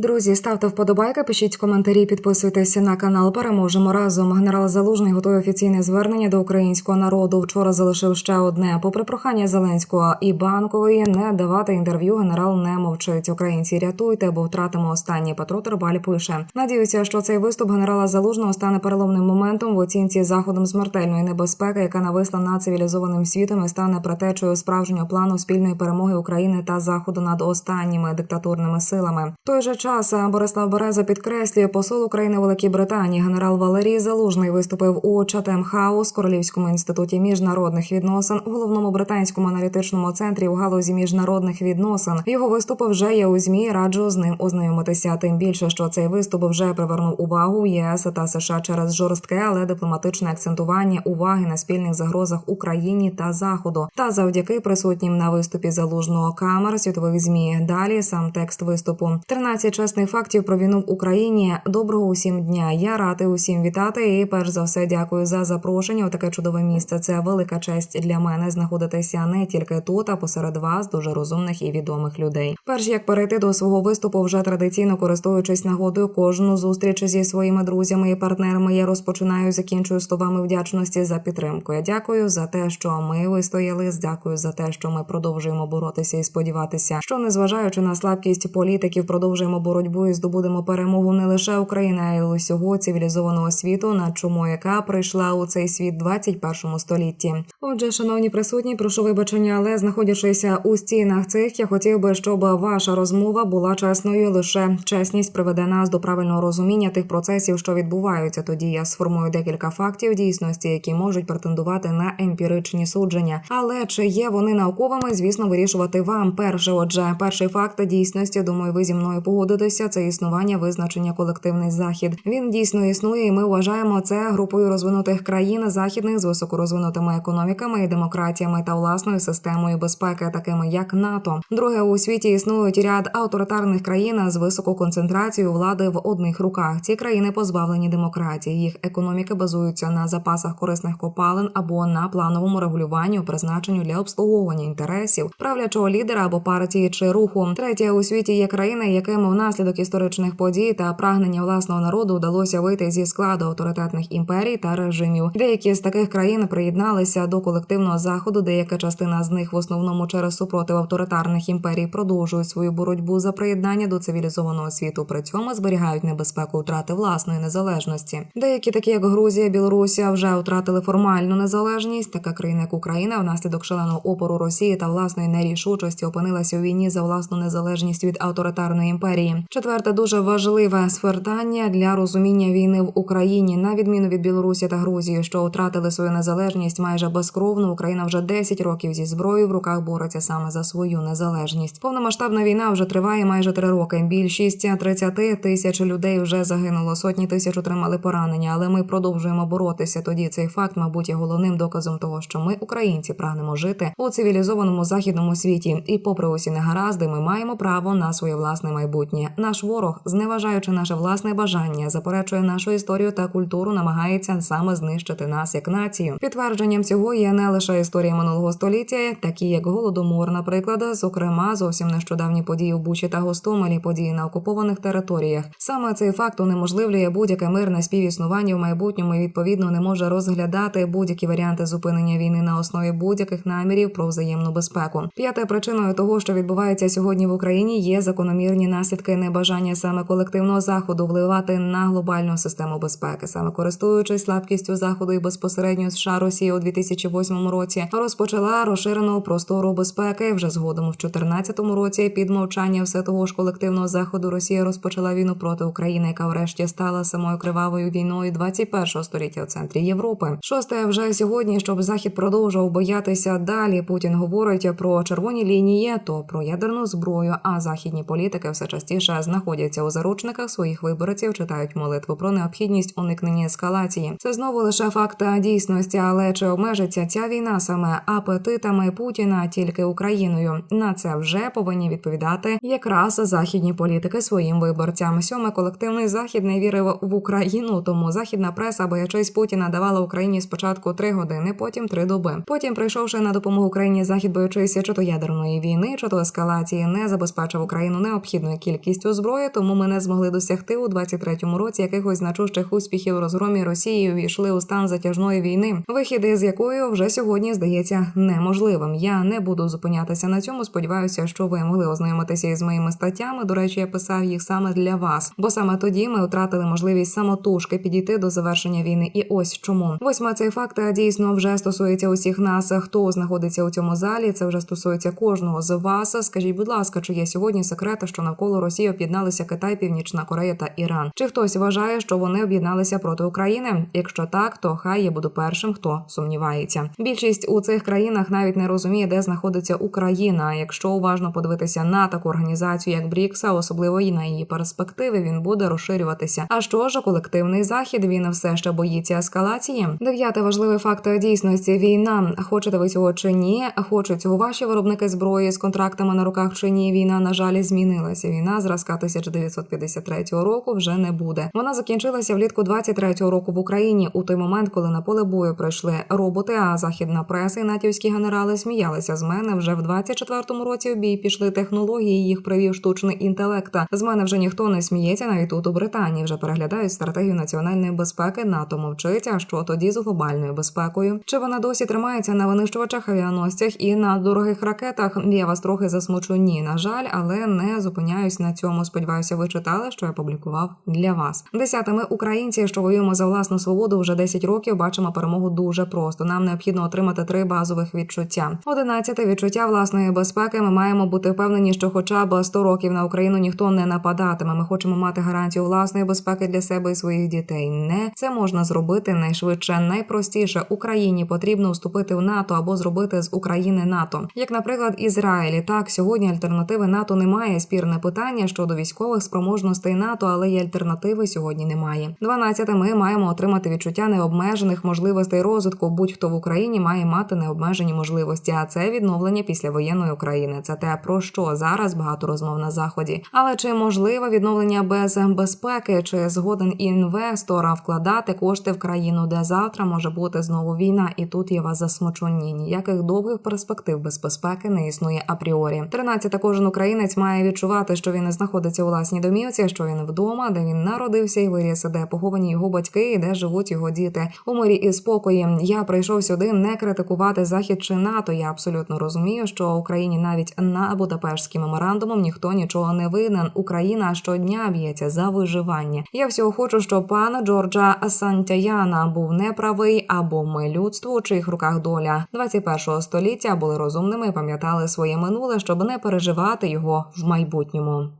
Друзі, ставте вподобайки, пишіть коментарі, підписуйтесь на канал. Переможемо разом. Генерал Залужний готує офіційне звернення до українського народу. Вчора залишив ще одне. Попри прохання Зеленського і банкової не давати інтерв'ю. Генерал не мовчить. Українці рятуйте, бо втратимо останній. Петро Тербаль пише. Надіюся, що цей виступ генерала Залужного стане переломним моментом в оцінці заходом смертельної небезпеки, яка нависла над цивілізованим світом і стане претечою справжнього плану спільної перемоги України та заходу над останніми диктатурними силами. Той же час Борислав Береза підкреслює посол України Великій Британії генерал Валерій Залужний виступив у Чатем Хаус Королівському інституті міжнародних відносин, у головному британському аналітичному центрі у галузі міжнародних відносин. Його виступи вже є у змі. Раджу з ним ознайомитися. Тим більше, що цей виступ вже привернув увагу ЄС та США через жорстке, але дипломатичне акцентування уваги на спільних загрозах Україні та Заходу. Та завдяки присутнім на виступі залужного камер світових змі. Далі сам текст виступу. 13 чесних фактів про війну в Україні. Доброго усім дня. Я радий усім вітати. І перш за все дякую за запрошення. у таке чудове місце. Це велика честь для мене знаходитися не тільки тут, а посеред вас, дуже розумних і відомих людей. Перш як перейти до свого виступу, вже традиційно користуючись нагодою кожну зустріч зі своїми друзями і партнерами. Я розпочинаю, закінчую словами вдячності за підтримку. Я дякую за те, що ми вистояли. Дякую за те, що ми продовжуємо боротися і сподіватися, що незважаючи на слабкість політиків, продовжуємо боротьбу і здобудемо перемогу не лише України, а й усього цивілізованого світу, на чому яка прийшла у цей світ 21 столітті. Отже, шановні присутні, прошу вибачення, але знаходячися у стінах цих, я хотів би, щоб ваша розмова була чесною. Лише чесність приведе нас до правильного розуміння тих процесів, що відбуваються. Тоді я сформую декілька фактів дійсності, які можуть претендувати на емпіричні судження. Але чи є вони науковими, звісно, вирішувати вам. Перше, отже, перший факт дійсності, думаю, ви зі мною погодитеся. Це існування визначення колективний захід. Він дійсно існує, і ми вважаємо це групою розвинутих країн західних з високорозвинутими економіками і демократіями та власною системою безпеки, такими як НАТО. Друге у світі існують ряд авторитарних країн з високу концентрацією влади в одних руках. Ці країни позбавлені демократії. Їх економіки базуються на запасах корисних копалин або на плановому регулюванню, призначенню для обслуговування інтересів правлячого лідера або партії чи руху. Третє у світі є країни, яким внаслідок історичних подій та прагнення власного народу вдалося вийти зі складу авторитетних імперій та режимів. Деякі з таких країн приєдналися до колективного заходу. Деяка частина з них в основному через супротив авторитарних імперій продовжують свою боротьбу за приєднання до цивілізованого світу. При цьому зберігають небезпеку втрати власної незалежності. Деякі, такі як Грузія, Білорусія, вже втратили формальну незалежність. Така країна, як Україна, внаслідок шаленого опору Росії та власної нерішучості опинилася у війні за власну незалежність від авторитарної імперії. Четверте дуже важливе сфертання для розуміння війни в Україні, на відміну від Білорусі та Грузії, що втратили свою незалежність майже безкровно. Україна вже 10 років зі зброєю в руках бореться саме за свою незалежність. Повномасштабна війна вже триває майже три роки. Більшість 30 тисяч людей вже загинуло. Сотні тисяч отримали поранення, але ми продовжуємо боротися. Тоді цей факт, мабуть, є головним доказом того, що ми, українці, прагнемо жити у цивілізованому західному світі, і, попри усі негаразди, ми маємо право на своє власне майбутнє. Наш ворог, зневажаючи наше власне бажання, заперечує нашу історію та культуру, намагається саме знищити нас як націю. Підтвердженням цього є не лише історія минулого століття, такі як голодомор, наприклад, зокрема, зовсім нещодавні події у Бучі та Гостомелі, події на окупованих територіях. Саме цей факт унеможливлює будь-яке мирне співіснування в майбутньому і відповідно не може розглядати будь-які варіанти зупинення війни на основі будь-яких намірів про взаємну безпеку. П'ятою причиною того, що відбувається сьогодні в Україні, є закономірні наслідки небажання саме колективного заходу вливати на глобальну систему безпеки, саме користуючись слабкістю заходу і безпосередньо США Росія у 2008 році розпочала розширену простору безпеки. Вже згодом у 2014 році під мовчання все того ж колективного заходу Росія розпочала війну проти України, яка врешті стала самою кривавою війною 21-го століття у центрі Європи. Шосте вже сьогодні, щоб захід продовжував боятися далі. Путін говорить про червоні лінії, то про ядерну зброю. А західні політики все частіше знаходяться у заручниках своїх виборців, читають молитву про необхідність уникнення ескалації. Це знову лише факт дійсності, але чи обмежиться ця війна саме апетитами Путіна тільки Україною? На це вже повинні відповідати якраз західні політики своїм виборцям. Сьоме колективний захід не вірив в Україну, тому західна преса, боячись Путіна, давала Україні спочатку три години, потім три доби. Потім, прийшовши на допомогу Україні, захід боячись чи то ядерної війни, чи то ескалації, не забезпечив Україну необхідною кількістю кількістю зброї, тому ми не змогли досягти у 23-му році якихось значущих успіхів у розгромі Росії. Увійшли у стан затяжної війни, вихід із якої вже сьогодні здається неможливим. Я не буду зупинятися на цьому. Сподіваюся, що ви могли ознайомитися із моїми статтями. До речі, я писав їх саме для вас, бо саме тоді ми втратили можливість самотужки підійти до завершення війни. І ось чому восьма цей факт дійсно вже стосується усіх нас. Хто знаходиться у цьому залі? Це вже стосується кожного з вас. Скажіть, будь ласка, чи є сьогодні секрети, що навколо Росії об'єдналися Китай, Північна Корея та Іран? Чи хтось вважає, що вони об'єдналися проти України? Якщо так, то хай я буду першим, хто сумнівається. Більшість у цих країнах навіть не розуміє, де знаходиться Україна. Якщо уважно подивитися на таку організацію, як Брікса, особливо і на її перспективи, він буде розширюватися. А що ж колективний захід? Він все ще боїться ескалації. Дев'ятий важливий факт дійсності війна. Хочете ви цього чи ні? Хочуть цього ваші виробники зброї з контрактами на руках чи ні? Війна на жаль змінилася. Війна зразка 1953 року вже не буде. Вона закінчилася влітку 23-го року в Україні у той момент, коли на поле бою пройшли роботи. А західна преса і натівські генерали сміялися з мене. Вже в 24-му році в бій пішли технології. Їх привів штучний інтелект. З мене вже ніхто не сміється. Навіть тут у Британії вже переглядають стратегію національної безпеки. НАТО мовчить. А що тоді з глобальною безпекою? Чи вона досі тримається на винищувачах, авіаносцях і на дорогих ракетах? Я вас трохи засмучу. Ні, на жаль, але не зупиняюсь на цьому. Сподіваюся, ви читали, що я публікував для вас. Десятими українці, що воюємо за власну свободу, вже 10 років бачимо перемогу дуже просто. Нам необхідно отримати три базових відчуття. Одинадцяте відчуття власної безпеки. Ми маємо бути впевнені, що, хоча б 100 років на Україну ніхто не нападатиме. Ми хочемо мати гарантію власної безпеки для себе і своїх дітей. Не це можна зробити найшвидше, найпростіше. Україні потрібно вступити в НАТО або зробити з України НАТО, як, наприклад, Ізраїль. Так сьогодні альтернативи НАТО немає. Спірне питання щодо військових спроможностей НАТО, але й альтернативи сьогодні немає. 12. Ми маємо отримати відчуття необмежених можливостей розвитку. Будь-хто в Україні має мати необмежені можливості. А це відновлення після воєнної України. Це те про що зараз багато розмов на заході. Але чи можливе відновлення без безпеки? Чи згоден інвестора вкладати кошти в країну, де завтра може бути знову війна? І тут я вас засмучу. Ні, ніяких довгих перспектив без безпеки не існує апріорі. 13. Кожен українець має відчувати, що він знаходиться у власній домівці, що він вдома, де він народився і виріс, де поховані його батьки, і де живуть його діти у мирі і спокої. Я прийшов сюди не критикувати захід чи НАТО. Я абсолютно розумію, що Україні навіть на Будапештським меморандумом ніхто нічого не винен. Україна щодня б'ється за виживання. Я всього хочу, щоб пан Джорджа Сантяяна був неправий або ми людство, у чиїх руках доля 21 століття були розумними пам'ятали своє минуле, щоб не переживати його в майбутньому.